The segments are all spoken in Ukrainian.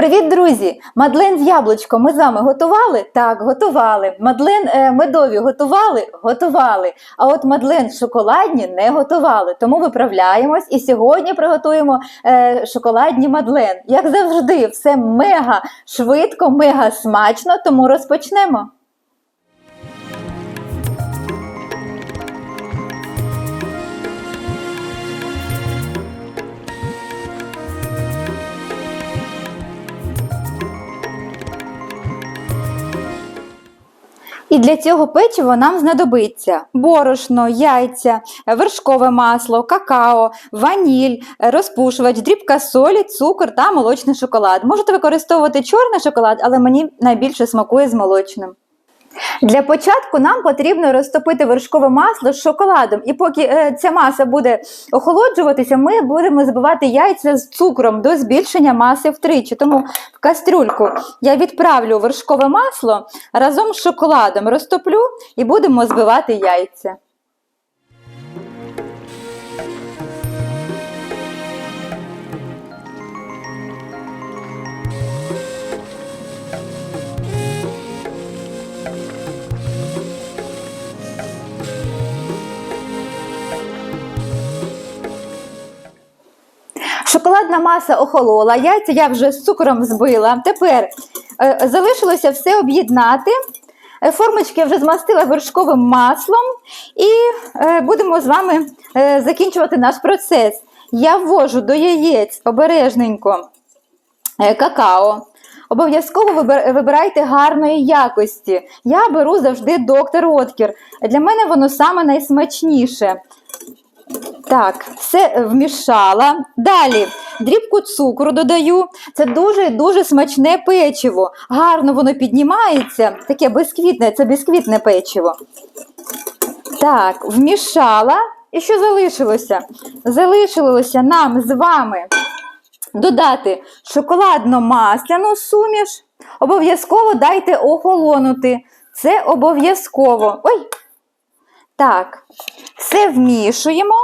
Привіт, друзі! Мадлен з яблучком ми з вами готували? Так, готували. Мадлен е, медові готували? Готували. А от мадлен шоколадні не готували. Тому виправляємось і сьогодні приготуємо е, шоколадні мадлен. Як завжди, все мега швидко, мега смачно, тому розпочнемо. І для цього печива нам знадобиться борошно, яйця, вершкове масло, какао, ваніль, розпушувач, дрібка солі, цукор та молочний шоколад. Можете використовувати чорний шоколад, але мені найбільше смакує з молочним. Для початку нам потрібно розтопити вершкове масло з шоколадом. І поки е, ця маса буде охолоджуватися, ми будемо збивати яйця з цукром до збільшення маси втричі. Тому в кастрюльку я відправлю вершкове масло разом з шоколадом, розтоплю і будемо збивати яйця. Шоколадна маса охолола, яйця я вже з цукром збила. Тепер е, залишилося все об'єднати. Е, Формочки вже змастила вершковим маслом, і е, будемо з вами е, закінчувати наш процес. Я ввожу до яєць обережненько е, какао. Обов'язково вибирайте гарної якості. Я беру завжди доктор Откір. Для мене воно саме найсмачніше. Так, все вмішала. Далі дрібку цукру додаю. Це дуже-дуже смачне печиво. Гарно воно піднімається. Таке безквітне, це безквітне печиво. Так, вмішала. І що залишилося? Залишилося нам з вами додати шоколадно-масляну суміш. Обов'язково дайте охолонути. Це обов'язково. Ой! Так, все вмішуємо.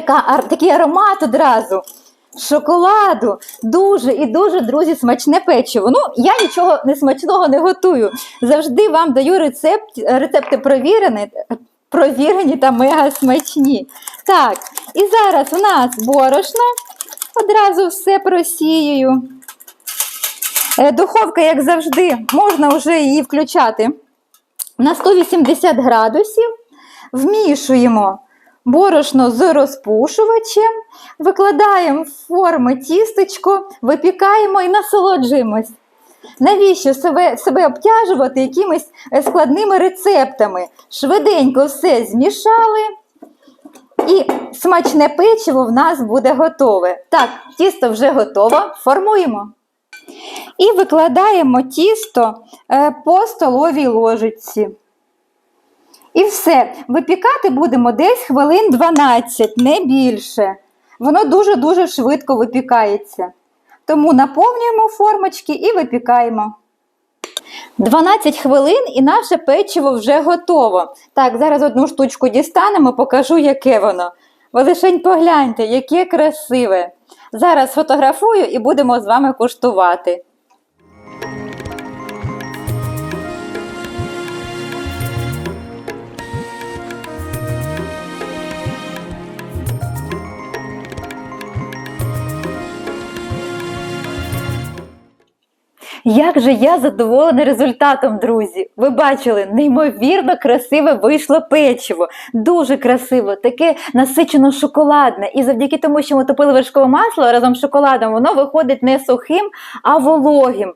Така, ар- такий аромат одразу. Шоколаду. Дуже і дуже, друзі, смачне печиво. Ну, я нічого не смачного не готую. Завжди вам даю рецепт, рецепти провірені, провірені та мега смачні. Так, і зараз у нас борошно. Одразу все просіюю. Е, Духовка, як завжди, можна вже її включати на 180 градусів. Вмішуємо борошно з розпушувачем, викладаємо в форми тістечко, випікаємо і насолоджуємось. Навіщо себе, себе обтяжувати якимись е, складними рецептами? Швиденько все змішали, і смачне печиво в нас буде готове. Так, тісто вже готово, формуємо. І викладаємо тісто е, по столовій ложиці. І все. Випікати будемо десь хвилин 12, не більше. Воно дуже-дуже швидко випікається. Тому наповнюємо формочки і випікаємо. 12 хвилин і наше печиво вже готово. Так, зараз одну штучку дістанемо, покажу, яке воно. Ви лишень погляньте, яке красиве. Зараз фотографую і будемо з вами куштувати. Як же я задоволена результатом, друзі! Ви бачили, неймовірно красиве вийшло печиво. Дуже красиво, таке насичено шоколадне. І завдяки тому, що ми топили вершкове масло разом з шоколадом, воно виходить не сухим, а вологим.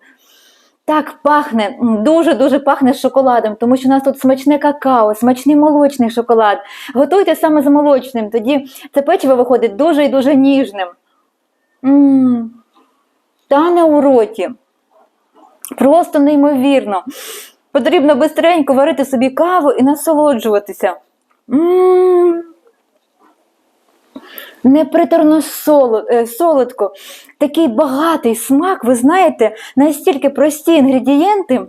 Так пахне, дуже-дуже пахне шоколадом, тому що у нас тут смачне какао, смачний молочний шоколад. Готуйте саме з молочним, тоді це печиво виходить дуже і дуже ніжним. М, Тане у роті. Просто неймовірно. Потрібно бистренько варити собі каву і насолоджуватися. Неприторно е, солодко. Такий багатий смак, ви знаєте, настільки прості інгредієнти.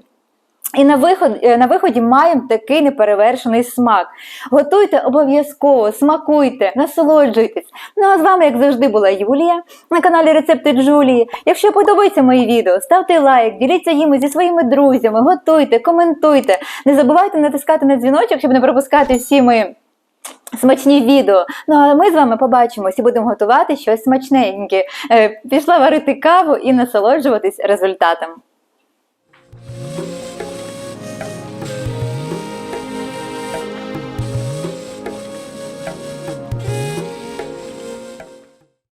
І на, виход, е, на виході маємо такий неперевершений смак. Готуйте обов'язково, смакуйте, насолоджуйтесь. Ну а з вами, як завжди, була Юлія на каналі Рецепти Джулії. Якщо подобаються мої відео, ставте лайк, діліться їми зі своїми друзями, готуйте, коментуйте. Не забувайте натискати на дзвіночок, щоб не пропускати всі мої смачні відео. Ну а ми з вами побачимось і будемо готувати щось смачненьке. Е, Пішла варити каву і насолоджуватись результатом.